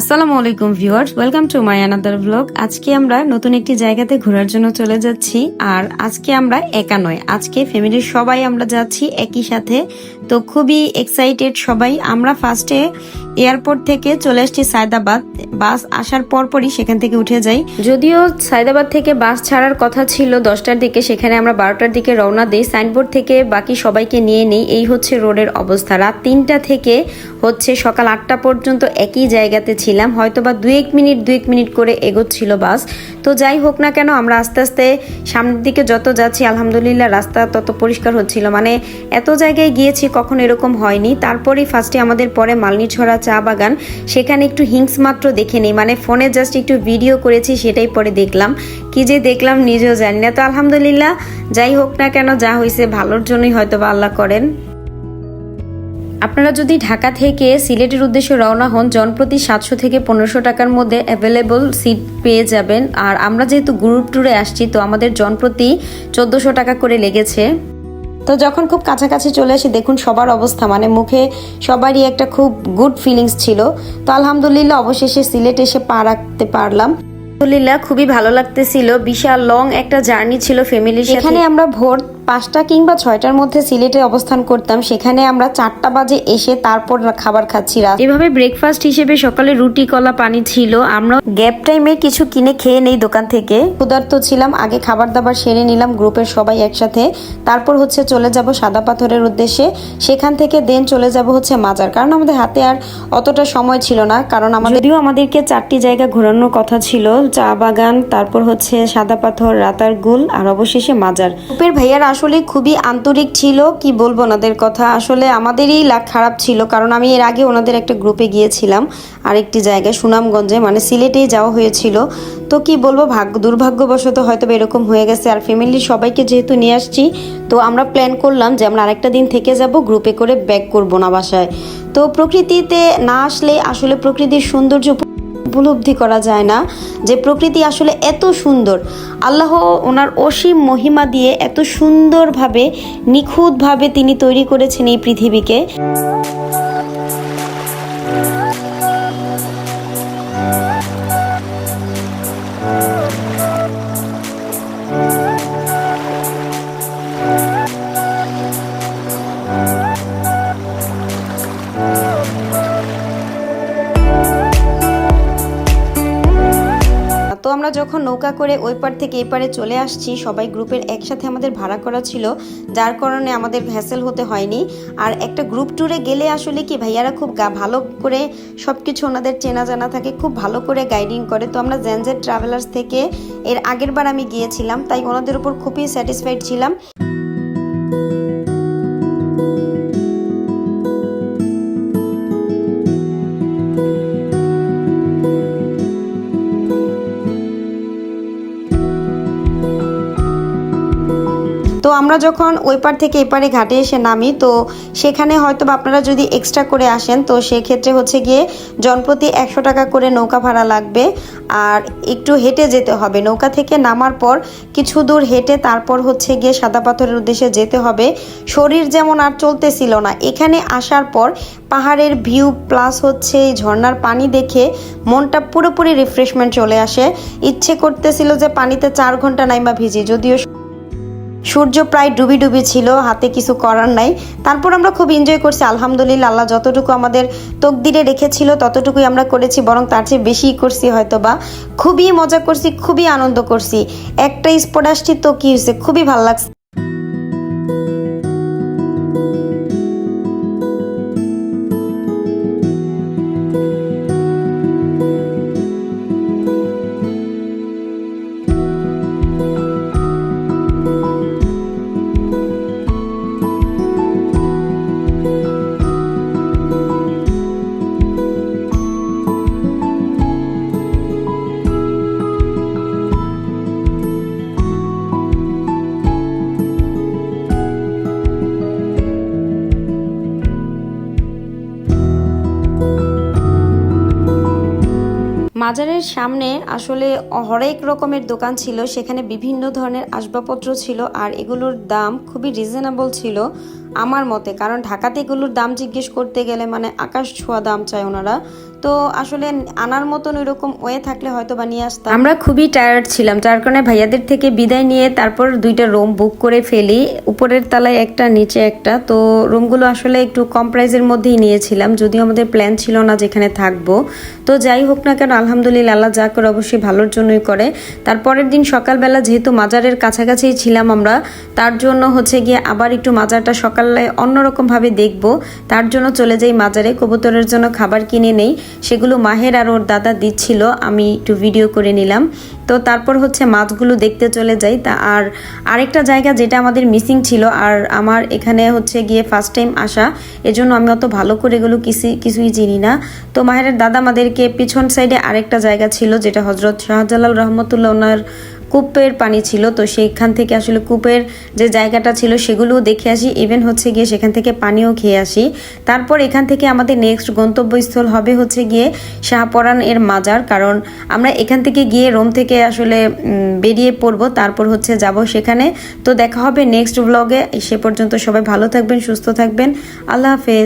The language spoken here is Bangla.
আসসালামু আলাইকুম viewers, welcome to my another blog. আজকে আমরা নতুন একটি জায়গাতে ঘোরার জন্য চলে যাচ্ছি, আর আজকে আমরা একা নয়, আজকে ফ্যামিলির সবাই আমরা যাচ্ছি একই সাথে তো খুবই এক্সাইটেড সবাই। আমরা ফার্স্টে এয়ারপোর্ট থেকে চলে আসছি সায়দাবাদ। বাস আসার পরপরই সেখান থেকে উঠে যাই। যদিও সায়দাবাদ থেকে বাস ছাড়ার কথা ছিল দশটার দিকে, সেখানে আমরা বারোটার দিকে রওনা দিই। সাইনবোর্ড থেকে বাকি সবাইকে নিয়ে নিই। এই হচ্ছে রোডের অবস্থা। রাত তিনটা থেকে হচ্ছে সকাল আটটা পর্যন্ত একই জায়গাতে ছিলাম। হয়তো বা দু এক মিনিট দু এক মিনিট করে এগোচ্ছিল বাস। তো যাই হোক না কেন, আমরা আস্তে আস্তে সামনের দিকে যত যাচ্ছি, আলহামদুলিল্লাহ রাস্তা তত পরিষ্কার হচ্ছিল। মানে এত জায়গায় গিয়েছি কখন এরকম হয়নি। তারপরেই ফার্স্টে আমাদের পরে মালনিছড়া চা বাগান। সেখানে একটু হিংস মাত্র দেখে নিই। মানে ফোনে জাস্ট একটু ভিডিও করেছি, সেটাই পরে দেখলাম। কি যে দেখলাম নিজেও জানি না। তো আলহামদুলিল্লাহ, যাই হোক না কেন, যা হয়েছে ভালোর জন্যই হয়তো বা আল্লাহ করেন। আপনারা যদি ঢাকা থেকে সিলেটের উদ্দেশ্যে রওনা হন, জনপ্রতি সাতশো থেকে পনেরোশো টাকার মধ্যে অ্যাভেলেবল সিট পেয়ে যাবেন। আর আমরা যেহেতু গ্রুপ ট্যুরে আসছি, তো আমাদের জনপ্রতি চোদ্দোশো টাকা করে লেগেছে। তো যখন খুব কাছাকাছি চলে আসি দেখুন সবার অবস্থা। মানে মুখে সবারই একটা খুব গুড ফিলিংস ছিল। তো আলহামদুলিল্লাহ অবশেষে সিলেট এসে পা রাখতে পারলাম। আলহামদুলিল্লাহ খুবই ভালো লাগতেছিল। বিশাল লং একটা জার্নি ছিল ফ্যামিলির সাথে। এখানে আমরা ভোর পাঁচটা কিংবা ছয়টার মধ্যে সিলেটে অবস্থান করতাম সেখানে আমরা চারটা বাজে এসে তারপর খাবার খাচ্ছি রাত। এভাবে ব্রেকফাস্ট হিসেবে সকালে রুটি কলা পানি ছিল। আমরা গ্যাপ টাইমে কিছু কিনে খেয়ে নেই দোকান থেকে। ক্ষুধার্ত ছিলাম আগে খাবার দাবার সেরে নিলাম গ্রুপের সবাই একসাথে। তারপর হচ্ছে চলে যাব সাদা পাথরের উদ্দেশ্যে। সেখান থেকে দেন চলে যাব হচ্ছে মাজার। কারণ আমাদের হাতে আর অতটা সময় ছিল না কারণ আমাদের যদিও আমাদেরকে চারটি জায়গা ঘোরানোর কথা ছিল চা বাগান তারপর হচ্ছে সাদা পাথর রাতার গুল আর অবশেষে মাজার। গ্রুপের ভাইয়ারা আসলে খুবই আন্তরিক ছিল, কি বলব ওনাদের কথা? আসলে আমাদেরই লাগ খারাপ ছিল, কারণ আমি এর আগে ওনাদের একটা গ্রুপে গিয়েছিলাম, আরেকটি জায়গায় সুনামগঞ্জে মানে সিলেটেই যাওয়া হয়েছিল। তো কি বলব, ভাগ্য, দুর্ভাগ্যবশত হয়তো এরকম হয়ে গেছে। আর ফ্যামিলির সবাইকে যেহেতু নিয়ে আসছি, তো আমরা প্ল্যান করলাম যে আমরা আরেকটা দিন থেকে যাব গ্রুপে করে ব্যাক করব না বাসায়। তো প্রকৃতিতে না আসলে আসলে প্রকৃতির সৌন্দর্য উপলব্ধি করা যায় না যে প্রকৃতি আসলে এত সুন্দর। আল্লাহ ওনার অসীম মহিমা দিয়ে এত সুন্দরভাবে, নিখুঁতভাবে তিনি তৈরি করেছেন এই পৃথিবীকে। আমরা যখন নৌকা করে ওই পার থেকে এই পারে চলে আসছি, সবাই গ্রুপের একসাথে আমাদের ভাড়া করা ছিল, যার কারণে আমাদের ভ্যাসেল হতে হয়নি। আর একটা গ্রুপ ট্যুরে গেলে আসলে কি, ভাইয়ারা খুব ভালো করে সব কিছু ওনাদের চেনা জানা থাকে, খুব ভালো করে গাইডিং করে। তো আমরা জেনজেড ট্রাভেলার্স থেকে এর আগের বার আমি গিয়েছিলাম, তাই ওনাদের উপর খুবই স্যাটিসফাইড ছিলাম। তো আমরা যখন ওই পার থেকে এপারে ঘাটে এসে নামি, তো সেখানে হয়তো বা আপনারা যদি এক্সট্রা করে আসেন, তো সেক্ষেত্রে হচ্ছে গিয়ে জনপ্রতি একশো টাকা করে নৌকা ভাড়া লাগবে। আর একটু হেঁটে যেতে হবে। নৌকা থেকে নামার পর কিছু দূর হেঁটে তারপর হচ্ছে গিয়ে সাদা পাথরের উদ্দেশ্যে যেতে হবে। শরীর যেমন আর চলতেছিল না। এখানে আসার পর পাহাড়ের ভিউ প্লাস হচ্ছে এই ঝর্ণার পানি দেখে মনটা পুরোপুরি রিফ্রেশমেন্ট চলে আসে। ইচ্ছে করতেছিল যে পানিতে চার ঘণ্টা নাইমা ভিজি, যদিও সূর্য প্রায় ডুবি ডুবি ছিল, হাতে কিছু করার নাই। তারপর আমরা খুব এনজয় করছি, আলহামদুলিল্লাহ, আল্লাহ যতটুকু আমাদের তকদিরে রেখেছিল, ততটুকুই আমরা করেছি, বরং তার চেয়ে বেশি করছি হয়তো বা খুবই মজা করছি, খুবই আনন্দ করছি। একটা স্পট আসছি তো কি হয়েছে? খুবই ভালো লাগছে। মাজারের সামনে আসলে হরেক রকমের দোকান ছিল, সেখানে বিভিন্ন ধরনের আসবাবপত্র ছিল আর এগুলোর দাম খুবই রিজনেবল ছিল আমার মতে। কারণ ঢাকাতে এগুলোর দাম জিজ্ঞেস করতে গেলে মানে আকাশ ছোঁয়া দাম চায় ওনারা। তো আসলে আনার মতন ওইরকম ওয়ে থাকলে হয়তো বা নিয়ে আসতাম। আমরা খুবই টায়ার্ড ছিলাম, যার কারণে ভাইয়াদের থেকে বিদায় নিয়ে তারপর দুইটা রুম বুক করে ফেলি। উপরের তলায় একটা, নিচে একটা। তো রুমগুলো আসলে একটু কম প্রাইসের মধ্যেই নিয়েছিলাম, যদিও আমাদের প্ল্যান ছিল না যেখানে থাকব। তো যাই হোক না কেন, আলহামদুলিল্লাহ আল্লাহ যা করে অবশ্যই ভালোর জন্যই করে। তারপরের দিন সকালবেলা যেহেতু মাজারের কাছাকাছি ছিলাম আমরা, তার জন্য হচ্ছে গিয়ে আবার একটু মাজারটা সকালে অন্যরকমভাবে দেখব। তার জন্য চলে যাই মাজারে, কবুতরের জন্য খাবার কিনে নেই। সেগুলো মাহের আর ওর দাদা দিচ্ছিল, আমি একটু ভিডিও করে নিলাম। তো তারপর হচ্ছে মাছগুলো দেখতে চলে যাই। তা আর আরেকটা জায়গা যেটা আমাদের মিসিং ছিল, আর আমার এখানে হচ্ছে গিয়ে ফার্স্ট টাইম আসা, এজন্য আমি অত ভালো করে এগুলো কিছু কিছুই চিনি না। তো মাহের দাদা আমাদেরকে পিছন সাইডে আরেকটা জায়গা ছিল, যেটা হজরত শাহজালাল রহমতুল্লাহ ওনার কূপের পানি ছিল, তো সেইখান থেকে আসলে কূপের যে জায়গাটা ছিল সেগুলোও দেখে আসি। ইভেন হচ্ছে গিয়ে সেখান থেকে পানিও খেয়ে আসি। তারপর এখান থেকে আমাদের নেক্সট গন্তব্যস্থল হবে হচ্ছে গিয়ে শাহপরান এর মাজার। কারণ আমরা এখান থেকে গিয়ে রোম থেকে আসলে বেরিয়ে পড়ব, তারপর হচ্ছে যাব সেখানে। তো দেখা হবে নেক্সট ব্লগে সে পর্যন্ত সবাই ভালো থাকবেন, সুস্থ থাকবেন। আল্লাহ হাফেজ।